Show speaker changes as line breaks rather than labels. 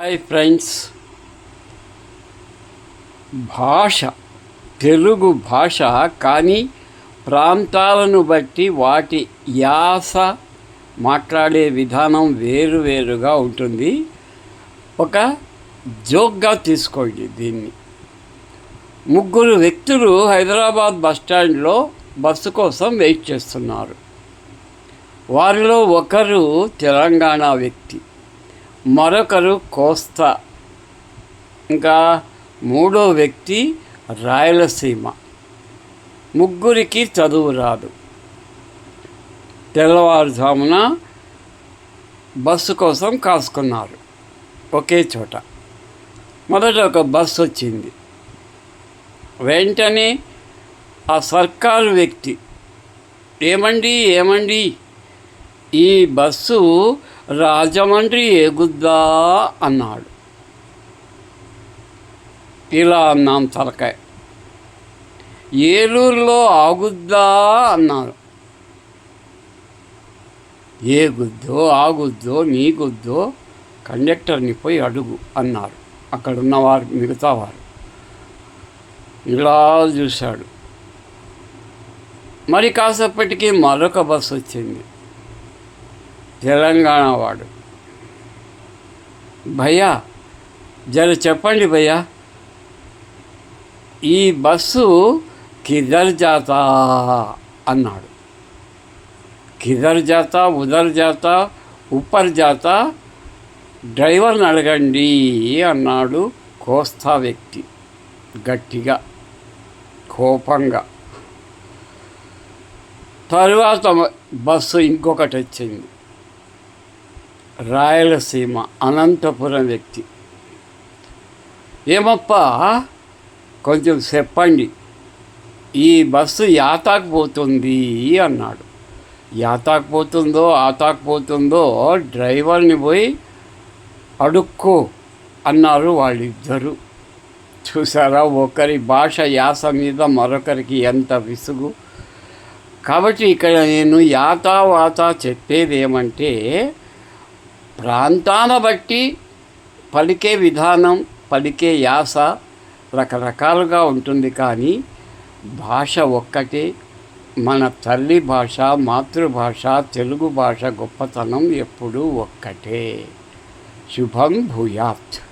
Hi friends భాష తెలుగు భాష కానీ ప్రాంతాలను బట్టి వాటి యాస మాట్లాడే విధానం వేరువేరుగా ఉంటుంది. ఒక జోక్గా తీసుకోండి దీన్ని. ముగ్గురు వ్యక్తులు హైదరాబాద్ బస్టాండ్లో బస్సు కోసం వెయిట్ చేస్తున్నారు. వారిలో ఒకరు తెలంగాణ వ్యక్తి. మరొకరు కోస్తా. ఇంకా మూడో వ్యక్తి రాయలసీమ. ముగ్గురికి చదువు రాదు. తెల్లవారుజామున బస్సు కోసం కాసుకున్నారు. ఒకే చోట. మొదట ఒక బస్సు వచ్చింది. వెంటనే ఆ సర్కారు వ్యక్తి ఏమండి ఏమండి? ఈ బస్సు రాజమండ్రి ఏగుద్దా అన్నాడు. ఇలా అన్నాం తలకాయ. ఏలూరులో ఆగుద్దా అన్నారు. ఏ గుద్దో ఆగుద్దో నీ గుద్దో కండక్టర్ని పోయి అడుగు అన్నారు. అక్కడున్నవారు మిగతా వారు ఇలా చూశాడు. మరి కాసేపటికి మరొక బస్సు వచ్చింది. తెలంగాణ వాడు. భయ్యా జర చెప్పండి భయ్యా. ఈ బస్సు కిదర్ జాతా అన్నాడు. కిదర్ జాతా ఉదర్ జాతా ఉప్పర్ జాతా డ్రైవర్ని అడగండి అన్నాడు కోస్తా వ్యక్తి. గట్టిగా కోపంగా. తరువాత బస్సు ఇంకొకటి వచ్చింది. రాయలసీమ అనంతపురం వ్యక్తి. ఏమప్పా? కొంచెం చెప్పండి. ఈ బస్సు యాతాకు పోతుంది అన్నాడు. యాతాకు పోతుందో ఆతాకు పోతుందో డ్రైవర్ని పోయి అడుక్కో అన్నారు వాళ్ళిద్దరూ. చూసారా ఒకరి భాష యాస మీద మరొకరికి ఎంత విసుగు. కాబట్టి ఇక్కడ నేను యాతా వాత చెప్పేది ఏమంటే ప్రాంతాన బట్టి పలికే విధానం పలికే యాస రకరకాలుగా ఉంటుంది. కానీ భాష ఒక్కటే. మన తల్లి భాష మాతృభాష తెలుగు భాష గొప్పతనం ఎప్పుడూ ఒక్కటే. శుభం భూయాత్.